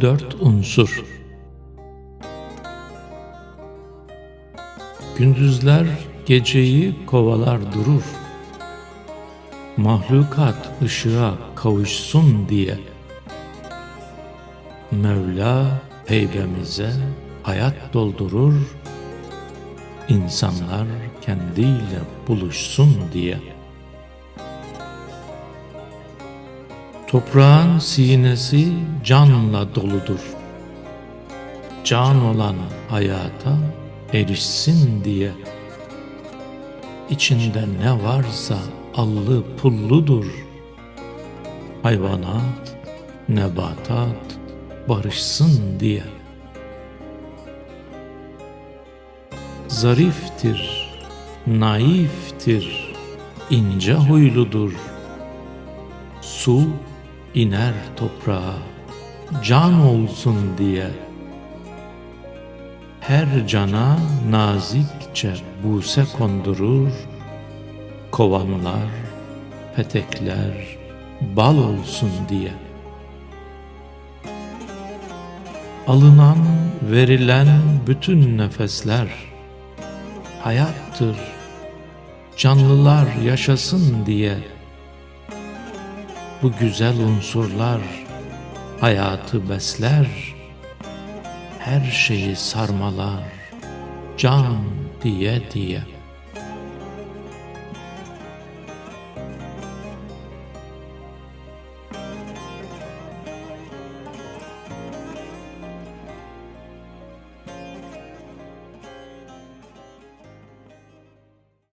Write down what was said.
Dört unsur Gündüzler geceyi kovalar durur. Mahlukat ışığa kavuşsun diye. Mevla heybemize hayat doldurur. İnsanlar kendiyle buluşsun diye. Toprağın sinesi canla doludur. Can olan hayata erişsin diye. İçinde ne varsa allı pulludur. Hayvanat, nebatat barışsın diye. Zariftir, naiftir, ince huyludur. Su iner toprağa, can olsun diye. Her cana nazikçe buse kondurur, kovanlar, petekler bal olsun diye. Alınan, verilen bütün nefesler hayattır, canlılar yaşasın diye. Bu güzel unsurlar hayatı besler, her şeyi sarmalar, can diye diye.